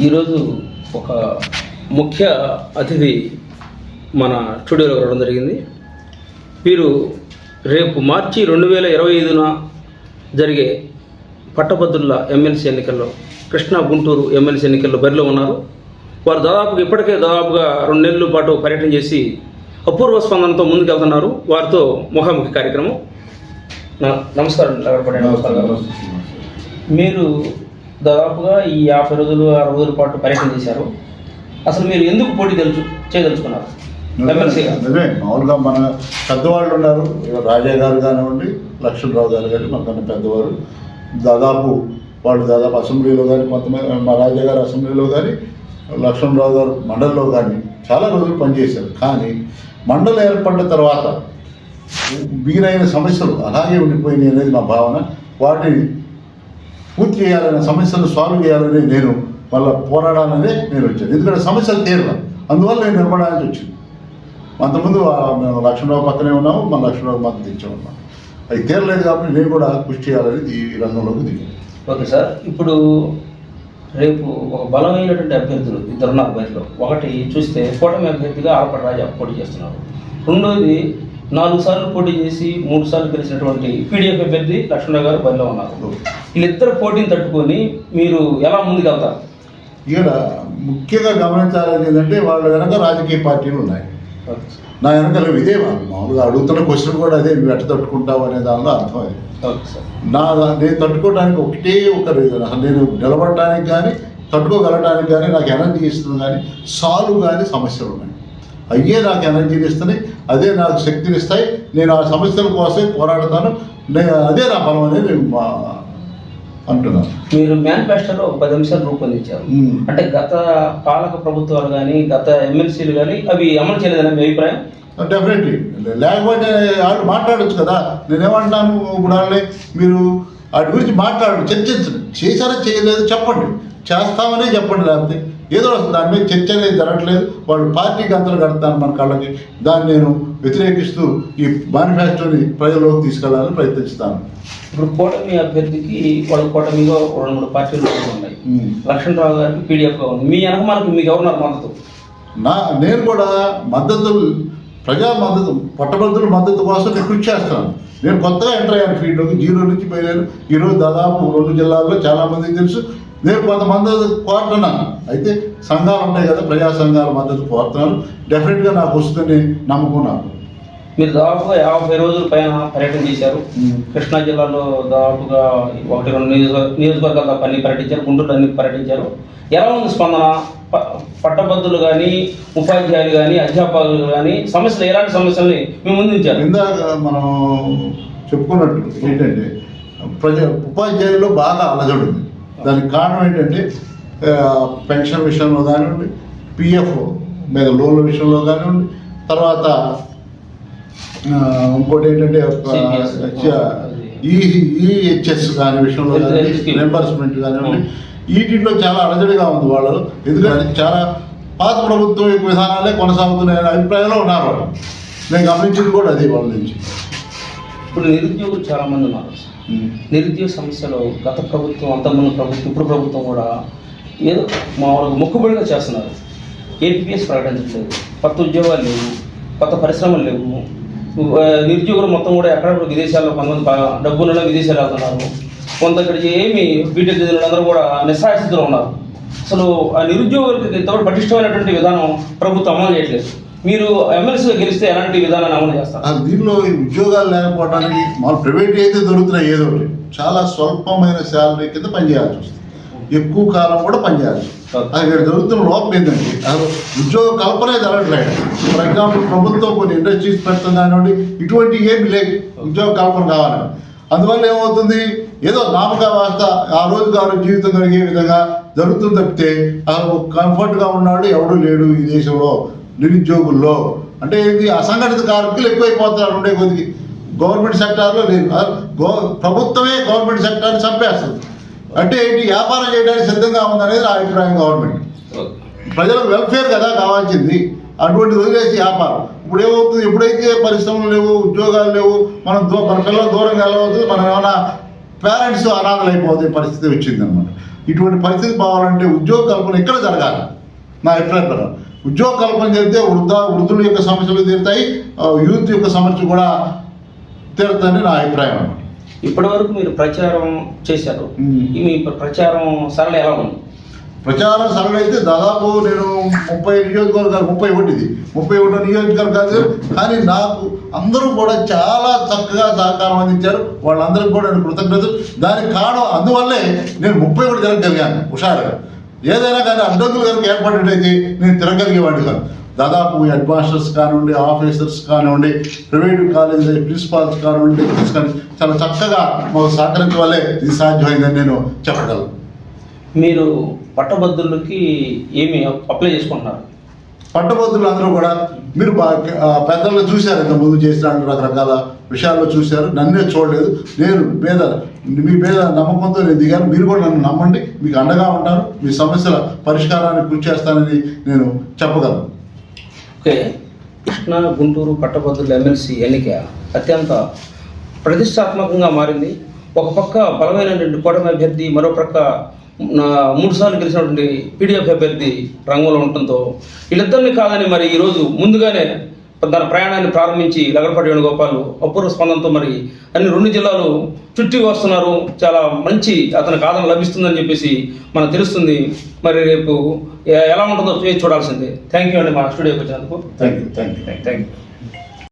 ఈరోజు ఒక ముఖ్య అతిథి మన స్టూడియోలో రావడం జరిగింది. వీరు రేపు మార్చి రెండు వేల ఇరవై ఐదున జరిగే పట్టభద్రుల ఎమ్మెల్సీ ఎన్నికల్లో కృష్ణా గుంటూరు ఎమ్మెల్సీ ఎన్నికల్లో బరిలో ఉన్నారు. వారు దాదాపుగా ఇప్పటికే దాదాపుగా రెండు నెలల పాటు పర్యటన చేసి అపూర్వ స్పందనతో ముందుకెళ్తున్నారు. వారితో ముఖాముఖి కార్యక్రమం. నా- నమస్కారం నమస్కారం. మీరు దాదాపుగా ఈ యాభై రోజులు అరవై రోజుల పాటు పర్యటన చేశారు. అసలు మీరు ఎందుకు పోటీ తెలుసు చేయదలుచుకున్నారు? నిజమే మామూలుగా మన పెద్దవాళ్ళు ఉన్నారు. రాజా గారు కానివ్వండి లక్ష్మణరావు గారు కానీ మనకన్నా పెద్దవారు. దాదాపు వాళ్ళు దాదాపు అసెంబ్లీలో కానీ కొంతమంది మా రాజా గారు అసెంబ్లీలో కానీ లక్ష్మణరావు గారు మండలిలో కానీ చాలా రోజులు పనిచేశారు. కానీ మండలి ఏర్పడిన తర్వాత వీరైన సమస్యలు అలాగే ఉండిపోయినాయి అనేది మా భావన. వాటిని పూర్తి చేయాలనే సమస్యలు సాల్వ్ చేయాలని నేను వాళ్ళ పోరాడాలనే నేను వచ్చాను. ఎందుకంటే సమస్యలు తీరడం అందువల్ల నేను నిర్మాణానికి వచ్చింది. అంతకుముందు ఆ మేము లక్ష్మణరావు పక్కనే ఉన్నాము మన లక్ష్మణరావు మద్దతు ఇచ్చే ఉన్నాం అది తీరలేదు కాబట్టి నేను కూడా కృషి చేయాలని ఈ రంగంలోకి దిగాను. ఓకే సార్ ఇప్పుడు రేపు ఒక బలమైనటువంటి అభ్యర్థులు ఇద్దరున్నారు బయటలో ఒకటి చూస్తే కూటమి అభ్యర్థిగా ఆలపాటి రాజా పోటీ చేస్తున్నారు. రెండోది నాలుగు సార్లు పోటీ చేసి మూడు సార్లు గెలిచినటువంటి పీడిఎఫ్ అభ్యర్థి లక్ష్మణరావు గారు బరిలో ఉన్నారు. వీళ్ళిద్దరు పోటీని తట్టుకొని మీరు ఎలా ముందుకెళ్తారు? ఇక్కడ ముఖ్యంగా గమనించాలని ఏంటంటే వాళ్ళ వెనక రాజకీయ పార్టీలు ఉన్నాయి. నా వెనకాల ఇదే మామూలుగా అడుగుతున్న క్వశ్చన్ కూడా అదే నువ్వు ఎట్ట తట్టుకుంటావు అనే దానిలో అర్థం అది నా నేను తట్టుకోవడానికి ఒకటే ఒక రీజన్ అసలు నేను నిలబడటానికి కానీ తట్టుకోగలడానికి కానీ నాకు ఎనర్జీ ఇస్తుంది కానీ సాల్వ్ కానీ సమస్యలు ఉన్నాయి. అయ్యే నాకు ఎనర్జీని ఇస్తున్నాయి అదే నాకు శక్తిని ఇస్తాయి నేను ఆ సమస్యల కోసమే పోరాడతాను నేను అదే నా బలం అనేది నేను మా- అంటున్నాను. మీరు మేనిఫెస్టోలో ఒక పది అంశాలు రూపొందించారు. అంటే గత పాలక ప్రభుత్వాలు కానీ గత ఎమ్మెల్సీలు కానీ అవి అమలు చేయలేదని మీ అభిప్రాయం? డెఫినెట్లీ లేకపోతే వాళ్ళు మాట్లాడొచ్చు కదా. నేనేమంటున్నాను ఇప్పుడు వాళ్ళని మీరు వాటి గురించి మాట్లాడండి చర్చించండి. చేశారా చేయలేదు చెప్పండి. చేస్తామనే చెప్పండి లేకపోతే. ఏదో వస్తుంది దాని మీద చర్చ అనేది జరగట్లేదు. వాళ్ళు పార్టీకి అంతలు కడతాను మన కళ్ళకి. దాన్ని నేను వ్యతిరేకిస్తూ ఈ మేనిఫెస్టోని ప్రజల్లోకి తీసుకెళ్ళాలని ప్రయత్నిస్తాను. ఇప్పుడు కూటమి అభ్యర్థికి వాళ్ళ కూటమిలో రెండు మూడు పార్టీలు ఉన్నాయి. లక్ష్మణరావు గారికి పీడిఎఫ్గా ఉంది. మీ వెనకమాలకు మీకు ఎవరున్నారు మద్దతు? నా నేను కూడా మద్దతు ప్రజా మద్దతు పట్టభద్రుల మద్దతు కోసం నేను కృషి చేస్తాను. నేను కొత్తగా ఎంటర్ అయ్యాను ఫీల్డ్లోకి. జీరో నుంచి పోయాను. ఈరోజు దాదాపు రెండు జిల్లాల్లో చాలా మందికి తెలుసు. నేను కొంత మద్దతు కోరుతున్నాను అయితే సంఘాలు ఉంటాయి కదా ప్రజా సంఘాల మద్దతు కోరుతున్నాను డెఫినెట్గా నాకు వస్తుందని నమ్మకం నాకు మీరు దాదాపుగా యాభై రోజుల పైన పర్యటన చేశారు. కృష్ణా జిల్లాలో దాదాపుగా ఒకటి రెండు నియోజక నియోజకవర్గాలు తప్ప అన్ని పర్యటించారు. గుంటూరు అన్ని పర్యటించారు. ఎలా ఉంది స్పందన? పట్టభద్రులు కానీ ఉపాధ్యాయులు కానీ అధ్యాపకులు కానీ సమస్యలు ఎలాంటి సమస్యల్ని మేము ముందుంచారు? ఇందాక మనం చెప్పుకున్నట్టు ఏంటంటే ప్రజ ఉపాధ్యాయుల్లో బాగా అలజడి ఉంది దానికి కారణం ఏంటంటే పెన్షన్ విషయంలో కానివ్వండి పిఎఫ్ మీద లోన్ల విషయంలో కానివ్వండి తర్వాత ఇంకోటి ఏంటంటే. ఈ ఈహెచ్ఎస్ కాని విషయంలో కానీ. రింబర్స్మెంట్ కానివ్వండి వీటిలో చాలా అలజడిగా ఉంది వాళ్ళు ఎందుకంటే చాలా పాత ప్రభుత్వం యొక్క విధానాలే కొనసాగుతున్నాయనే అభిప్రాయంలో ఉన్నారు వాళ్ళు నేను గమనించింది కూడా అది వాళ్ళ నుంచి ఇప్పుడు నిరుద్యోగులు చాలా మంది ఉన్నారు నిరుద్యోగ సమస్యలు గత ప్రభుత్వం అంతమంది ప్రభుత్వం ఇప్పుడు ప్రభుత్వం కూడా ఏదో మామూలుగా మొక్కుబడిగా చేస్తున్నారు. ఏపీఎస్ ప్రకటించట్లేదు కొత్త ఉద్యోగాలు లేవు కొత్త పరిశ్రమలు లేవు. నిరుద్యోగులు మొత్తం కూడా ఎక్కడెక్కడ విదేశాల్లో కొంతమంది డబ్బులలో విదేశాలు వెళ్తున్నారు. కొంత ఇక్కడికి ఏమి బీటెక్ అందరూ కూడా నిస్సాయ స్థితిలో ఉన్నారు. అసలు ఆ నిరుద్యోగులకి ఇంతవరకు పటిష్టమైనటువంటి విధానం ప్రభుత్వం అమలు చేయట్లేదు. మీరు ఎమ్మెల్సీగా గెలిస్తే ఎలాంటి విధానాన్ని అమలు చేస్తారు? దీనిలో ఈ ఉద్యోగాలు లేకపోవడానికి మన ప్రైవేట్ అయితే దొరుకుతున్నాయి ఏదో ఒకటి. చాలా స్వల్పమైన శాలరీ కింద పనిచేయాల్సి వస్తుంది. ఎక్కువ కాలం కూడా అది ఇక్కడ జరుగుతున్న లోపం ఏంటంటే ఉద్యోగ కల్పనే జరగట్లేదు ఫర్ ఎగ్జాంపుల్ ప్రభుత్వం కొన్ని ఇండస్ట్రీస్ పెడుతుంది కానివ్వండి ఇటువంటి ఏమి లేవు. ఉద్యోగ కల్పన కావాలని అందువల్ల ఏమవుతుంది? ఏదో నామక వ్యవస్థ ఆ రోజు కాదు జీవితం కలిగే విధంగా జరుగుతుంది తప్పితే అసలు కంఫర్ట్గా ఉన్నాడు ఎవడు లేడు ఈ దేశంలో. నిరుద్యోగుల్లో అంటే ఇది అసంఘటిత కార్మికులు ఎక్కువైపోతున్నారు ఉండే కొద్దికి. గవర్నమెంట్ సెక్టార్లో లేదు. గో ప్రభుత్వమే గవర్నమెంట్ సెక్టార్ని చంపేస్తుంది. అంటే ఏంటి? వ్యాపారం చేయడానికి సిద్ధంగా ఉందనేది నా అభిప్రాయం గవర్నమెంట్. ప్రజలకు వెల్ఫేర్ కదా కావాల్సింది. అటువంటి వదిలేసి వ్యాపారం. ఇప్పుడు ఏమవుతుంది? ఎప్పుడైతే పరిశ్రమలు లేవు ఉద్యోగాలు లేవు మనం దూ మన పిల్లలు దూరంగా వెళ్ళవద్దు మనం ఏమైనా పేరెంట్స్ అనాథలైపోతే పరిస్థితి వచ్చిందనమాట. ఇటువంటి పరిస్థితి పోవాలంటే ఉద్యోగ కల్పన ఇక్కడ జరగాలి? నా అభిప్రాయం ప్రకారం. ఉద్యోగ కల్పన జరిగితే వృద్ధ వృద్ధుల యొక్క సమస్యలు తీరుతాయి యూత్ యొక్క సమస్య కూడా తీరుతుందని నా అభిప్రాయం ఇప్పటి వరకు మీరు ప్రచారం చేశారు. మీ ప్రచారం సరళ ఎలా ఉంది? ప్రచారం సరళ అయితే దాదాపు నేను ముప్పై నియోజకవర్గాలు ముప్పై ఒకటిది ముప్పై ఒకటి నియోజకవర్గాలు కానీ నాకు అందరూ కూడా చాలా చక్కగా సహకారం అందించారు. వాళ్ళందరికీ కూడా నేను కృతజ్ఞతలు. దానికి కారణం అందువల్లే నేను ముప్పై ఒకటి తిరగలిగాను హుషారుగా. ఏదైనా కానీ అడ్డంకులు కనుక ఏర్పడినట్టయితే నేను తిరగలిగేవాడిని కాదు. దాదాపు హెడ్ మాస్టర్స్ కానివ్వండి ఆఫీసర్స్ కానివ్వండి ప్రైవేట్ కాలేజీ ప్రిన్సిపాల్స్ కానివ్వండి టీచర్స్ కానీ చాలా చక్కగా మాకు సహకరించడం వల్లే ఇది సాధ్యమైందని నేను చెప్పగలను. మీరు పట్టభద్రులకి ఏమి అప్లై చేసుకుంటున్నారు? పట్టభద్రులు అందరూ కూడా మీరు పెద్దలను చూశారు ఇంత ముందు చేసిన రకరకాల విషయాల్లో చూశారు. నన్నే చూడలేదు. నేను మీద మీ మీద నమ్మకంతో నేను దిగాను. మీరు కూడా నన్ను నమ్మండి. మీకు అండగా ఉంటాను. మీ సమస్యల పరిష్కారానికి కృషి చేస్తానని నేను చెప్పగలను. ఓకే. కృష్ణా గుంటూరు పట్టభద్రుల ఎమ్మెల్సీ ఎన్నిక అత్యంత ప్రతిష్టాత్మకంగా మారింది. ఒక పక్క బలమైనటువంటి కూటమి అభ్యర్థి మరో పక్క నా మూడు సార్లు గెలిచినటువంటి పీడీఎఫ్ అభ్యర్థి రంగంలో ఉండటంతో వీళ్ళిద్దరిని కాదని మరి ఈరోజు ముందుగానే తన ప్రయాణాన్ని ప్రారంభించి లగడపాటి వేణుగోపాల్ అపూర్వ స్పందనతో మరి అన్ని రెండు జిల్లాలు చుట్టి వస్తున్నారు. చాలా మంచి అతనికి ఆదరణ లభిస్తుందని చెప్పేసి మనకు తెలుస్తుంది. మరి రేపు ఎలా ఉంటుందో చూడాల్సిందే. థ్యాంక్ యూ అండి మా స్టూడియోకి వచ్చినందుకు. Thank you thank you thank you